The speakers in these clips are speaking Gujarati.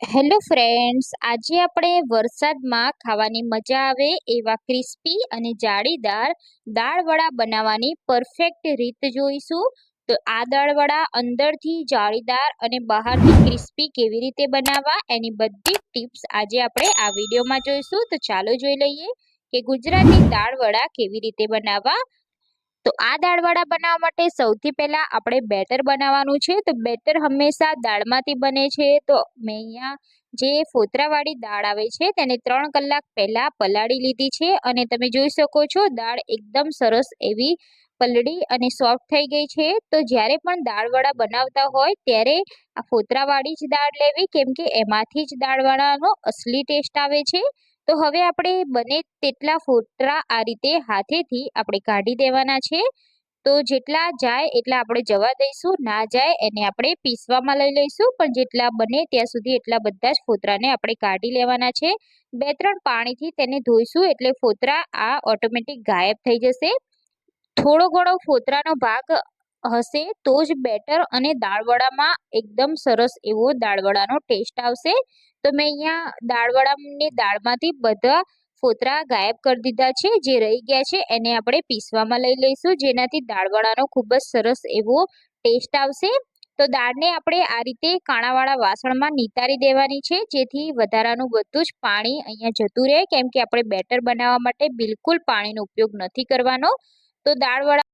હેલો ફ્રેન્ડ્સ, આજે આપણે વરસાદમાં ખાવાની મજા આવે એવા ક્રિસ્પી અને જાળીદાર દાળવડા બનાવવાની પરફેક્ટ રીત જોઈશું. તો આ દાળવડા અંદરથી જાળીદાર અને બહારથી ક્રિસ્પી કેવી રીતે બનાવવા એની બધી ટિપ્સ આજે આપણે આ વિડીયોમાં જોઈશું. તો ચાલો જોઈ લઈએ કે ગુજરાતી દાળવડા કેવી રીતે બનાવવા તો આ દાળવડા બનાવવા માટે સૌથી પહેલાં આપણે બેટર બનાવવાનું છે. તો બેટર હંમેશા દાળમાંથી બને છે. તો મેં અહીંયા જે ફોતરાવાળી દાળ આવે છે તેને ત્રણ કલાક પહેલાં પલાળી લીધી છે અને તમે જોઈ શકો છો દાળ એકદમ સરસ એવી પલળી અને સોફ્ટ થઈ ગઈ છે. તો જ્યારે પણ દાળવડા બનાવતા હોય ત્યારે આ ફોતરાવાળી જ દાળ લેવી કેમ કે એમાંથી જ દાળવડાનો અસલી ટેસ્ટ આવે છે. તો હવે આપણે બને તેટલા ફોતરા આ રીતે હાથેથી આપણે કાઢી દેવાના છે. તો જેટલા જાય એટલા આપણે જવા દઈશું, ના જાય એને આપણે પીસવામાં લઈ લઈશું. પણ જેટલા બને ત્યાં સુધી એટલા બધા જ ફોતરાને આપણે કાઢી લેવાના છે. બે ત્રણ પાણીથી તેને ધોઈશું એટલે ફોતરા આ ઓટોમેટિક ગાયબ થઈ જશે. થોડો ઘણો ફોતરાનો ભાગ હશે તો જ બેટર અને દાળવડામાં એકદમ સરસ એવો દાળવડાનો ટેસ્ટ આવશે. તો મેં અહીંયા દાળવડાની દાળમાંથી બધા ફોતરા ગાયબ કરી દીધા છે, જે રહી ગયા છે, એને આપણે પીસવામાં લઈ લઈશું. જેનાથી દાળવડાનો ખૂબ જ સરસ એવો ટેસ્ટ આવશે. તો દાળને આપણે આ રીતે કાણાવાળા વાસણમાં નિતારી દેવાની છે, જેથી વધારાનું બધું જ પાણી અહીંયા જતું રહે. કેમ કે આપણે બેટર બનાવવા માટે બિલકુલ પાણીનો ઉપયોગ નથી કરવાનો. તો દાળવડા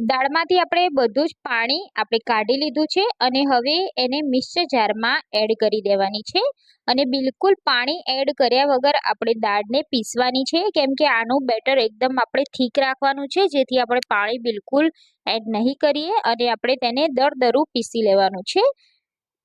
દાળમાંથી આપણે બધું જ પાણી આપણે કાઢી લીધું છે અને હવે એને મિક્સર જારમાં એડ કરી દેવાની છે અને બિલકુલ પાણી એડ કર્યા વગર આપણે દાળને પીસવાની છે. કેમ કે આનું બેટર એકદમ આપણે ઠીક રાખવાનું છે, જેથી આપણે પાણી બિલકુલ એડ નહીં કરીએ અને આપણે તેને દરદરું પીસી લેવાનું છે.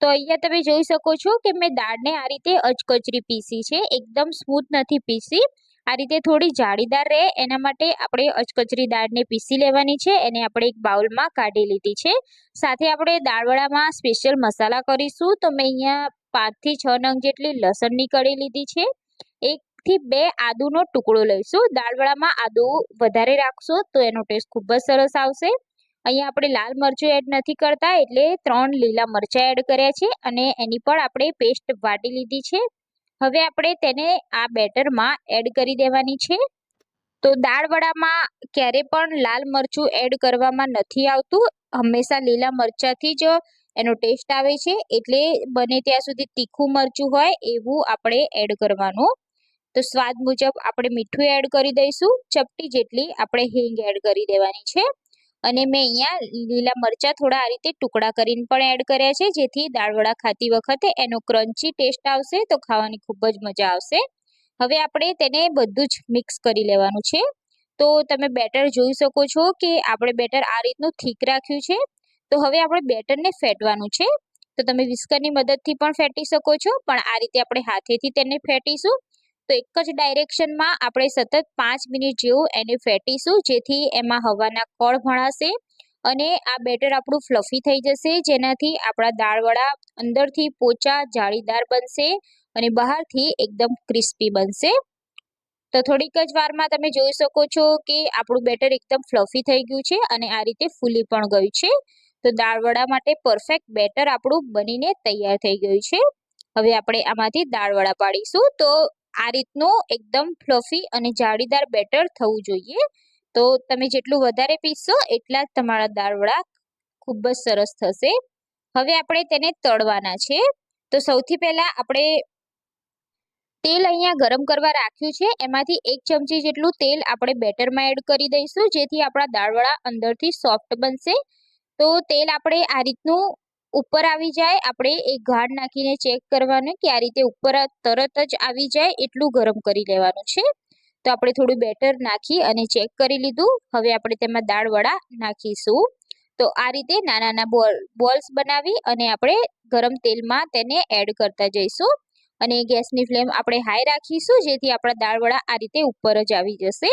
તો અહીંયા તમે જોઈ શકો છો કે મેં દાળને આ રીતે અચકચરી પીસી છે, એકદમ સ્મૂથ નથી પીસી. આ રીતે થોડી જાળીદાર રહે. એના માટે આપણે અચકચરી દાળને પીસી લેવાની છે. એને આપણે એક બાઉલમાં કાઢી લીધી છે. સાથે આપણે દાળવડામાં સ્પેશિયલ મસાલા કરીશું. તો મેં અહીંયા પાંચથી છ નંગ જેટલી લસણની કળી લીધી છે. એકથી બે આદુનો ટુકડો લઈશું. દાળવડામાં આદુ વધારે રાખશો તો એનો ટેસ્ટ ખૂબ જ સરસ આવશે. અહીંયા આપણે લાલ મરચું એડ નથી કરતા. એટલે ત્રણ લીલા મરચાં એડ કર્યા છે અને એની પણ આપણે પેસ્ટ વાટી લીધી છે. હવે આપણે તેને આ બેટરમાં એડ કરી દેવાની છે. તો દાળવડામાં ક્યારે પણ લાલ મરચું એડ કરવામાં નથી આવતું. હંમેશા લીલા મરચાંથી જ એનો ટેસ્ટ આવે છે. એટલે બને ત્યાં સુધી તીખું મરચું હોય એવું આપણે એડ કરવાનું. તો સ્વાદ મુજબ આપણે મીઠું એડ કરી દઈશું. ચપટી જેટલી આપણે હિંગ એડ કરી દેવાની છે. અને મેં અહીંયા લીલા મરચાં થોડા આ રીતે ટુકડા કરીને પણ એડ કર્યા છે. જેથી દાળવડા ખાતી વખતે એનો ક્રન્ચી ટેસ્ટ આવશે તો ખાવાની ખૂબ જ મજા આવશે. હવે આપણે તેને બધું જ મિક્સ કરી લેવાનું છે. તો તમે બેટર જોઈ શકો છો કે આપણે બેટર આ રીતનું થીક રાખ્યું છે. તો હવે આપણે બેટરને ફેટવાનું છે. તો તમે વિસ્કરની મદદથી પણ ફેટી શકો છો. પણ આ રીતે આપણે હાથેથી તેને ફેટીશું. તો એક જ ડાયરેક્શનમાં આપણે સતત પાંચ મિનિટ જેવું એને ફેટીશું, જેથી એમાં હવાના કળ ભણાશે અને આ બેટર આપણું ફ્લફી થઈ જશે, જેનાથી આપણા દાળવડા અંદરથી પોચા, જાળીદાર બનશે અને બહારથી એકદમ ક્રિસ્પી બનશે. તો થોડીક જ વારમાં તમે જોઈ શકો છો કે આપણું બેટર એકદમ ફ્લફી થઈ ગયું છે અને આ રીતે ફૂલી પણ ગયું છે. તો દાળવડા માટે પરફેક્ટ બેટર આપણું બનીને તૈયાર થઈ ગયું છે. હવે આપણે આમાંથી દાળવડા પાડીશું. તો આ રીતનું એકદમ ફ્લફી અને જાળીદાર બેટર થવું જોઈએ. તો તમે જેટલું વધારે પીસશો એટલા જ તમારા દાળવડા ખૂબ જ સરસ થશે. હવે આપણે તેને તળવાના છે. તો સૌથી પહેલાં આપણે તેલ અહીંયા ગરમ કરવા રાખ્યું છે. એમાંથી એક ચમચી જેટલું તેલ આપણે બેટરમાં એડ કરી દઈશું, જેથી આપણા દાળવડા અંદરથી સોફ્ટ બનશે. તો તેલ આપણે આ રીતનું ઉપર આવી જાય, આપણે એક ગાઢ નાખીને ચેક કરવાનું કે આ રીતે ઉપર તરત જ આવી જાય, એટલું ગરમ કરી લેવાનું છે. તો આપણે થોડું બેટર નાખી અને ચેક કરી લીધું. હવે આપણે તેમાં દાળ વડા નાખીશું. તો આ રીતે નાના નાના બોલ, બોલ્સ બનાવી અને આપણે ગરમ તેલમાં તેને એડ કરતા જઈશું. અને ગેસની ફ્લેમ આપણે હાઈ રાખીશું, જેથી આપણા દાળ વડા આ રીતે ઉપર જ આવી જશે.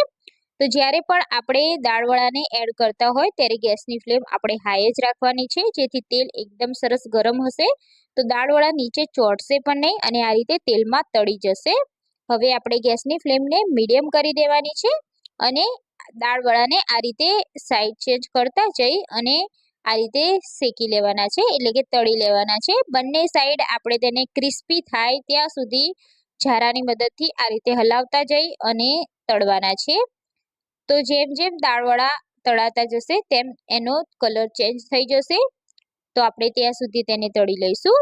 તો જ્યારે પણ આપણે દાળવડાને એડ કરતા હોય, ત્યારે ગેસની ફ્લેમ આપણે હાઈ જ રાખવાની છે, જેથી તેલ એકદમ સરસ ગરમ હશે. તો દાળવડા નીચે ચોટશે પણ નહીં અને આ રીતે તેલમાં તળી જશે. હવે આપણે ગેસની ફ્લેમને મીડિયમ કરી દેવાની છે અને દાળવડાને આ રીતે સાઈડ ચેન્જ કરતા જઈ અને આ રીતે શેકી લેવાના છે, એટલે કે તળી લેવાના છે. બંને સાઈડ આપણે તેને ક્રિસ્પી થાય ત્યાં સુધી ઝારાની મદદથી આ રીતે હલાવતા જઈ અને તળવાના છે. તો જેમ જેમ દાળવડા તળાતા જશે, તેમ એનો કલર ચેન્જ થઈ જશે. તો આપણે ત્યાં સુધી તેને તળી લઈશું.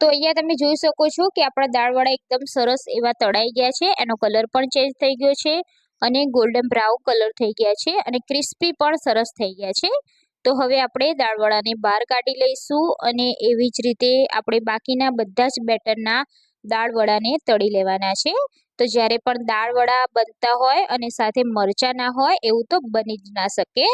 તો અહીંયા તમે જોઈ શકો છો કે આપણા દાળવડા એકદમ સરસ એવા તળાઈ ગયા છે. એનો કલર પણ ચેન્જ થઈ ગયો છે અને ગોલ્ડન બ્રાઉન કલર થઈ ગયા છે અને ક્રિસ્પી પણ સરસ થઈ ગયા છે. તો હવે આપણે દાળવડાને બહાર કાઢી લઈશું અને એવી જ રીતે આપણે બાકીના બધા જ બેટરના દાળવડાને તળી લેવાના છે. તો જ્યારે પણ દાળવડા બનતા હોય અને સાથે મરચાં ના હોય, એવું તો બની જ ના શકે.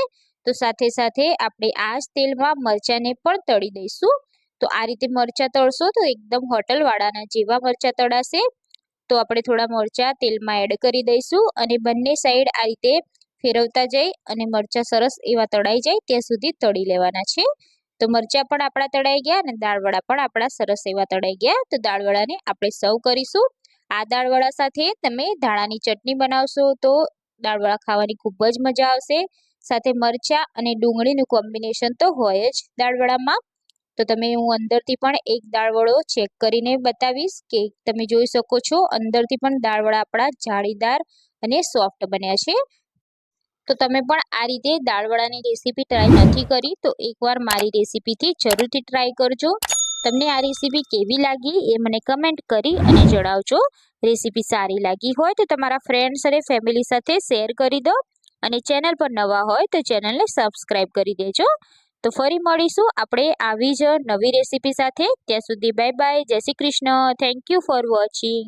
તો સાથે સાથે આપણે આ જ તેલમાં મરચાંને પણ તળી દઈશું. તો આ રીતે મરચાં તળશો તો એકદમ હોટલવાળાના જેવા મરચાં તળાશે. તો આપણે થોડા મરચાં તેલમાં એડ કરી દઈશું અને બંને સાઈડ આ રીતે ફેરવતા જઈ અને મરચાં સરસ એવા તળાઈ જાય ત્યાં સુધી તળી લેવાના છે. તો મરચાં પણ આપણા તળાઈ ગયા અને દાળવડા પણ આપણા સરસ એવા તળાઈ ગયા. તો દાળવડાને આપણે સર્વ કરીશું. આ દાળવડા સાથે તમે ધાણાની ચટણી બનાવશો તો દાળવડા ખાવાની ખૂબ જ મજા આવશે. સાથે મરચાં અને ડુંગળીનું કોમ્બિનેશન તો હોય જ દાળવડામાં. તો તમે હું અંદરથી પણ એક દાળવડો ચેક કરીને બતાવીશ કે તમે જોઈ શકો છો અંદરથી પણ દાળવડા આપણા જાળીદાર અને સોફ્ટ બન્યા છે. તો તમે પણ આ રીતે દાળવડાની રેસીપી ટ્રાય નથી કરી, તો એકવાર મારી રેસીપીથી જરૂરથી ટ્રાય કરજો. તમને આ રેસીપી કેવી લાગી એ મને કમેન્ટ કરી અને જણાવજો. રેસીપી સારી લાગી હોય તો તમારા ફ્રેન્ડ્સ અને ફેમિલી સાથે શેર કરી દો અને ચેનલ પર નવા હોય તો ચેનલને સબસ્ક્રાઈબ કરી દેજો. તો ફરી મળીશું આપણે આવી જ નવી રેસીપી સાથે. ત્યાં સુધી bye bye Jai Shri Krishna. Thank you for watching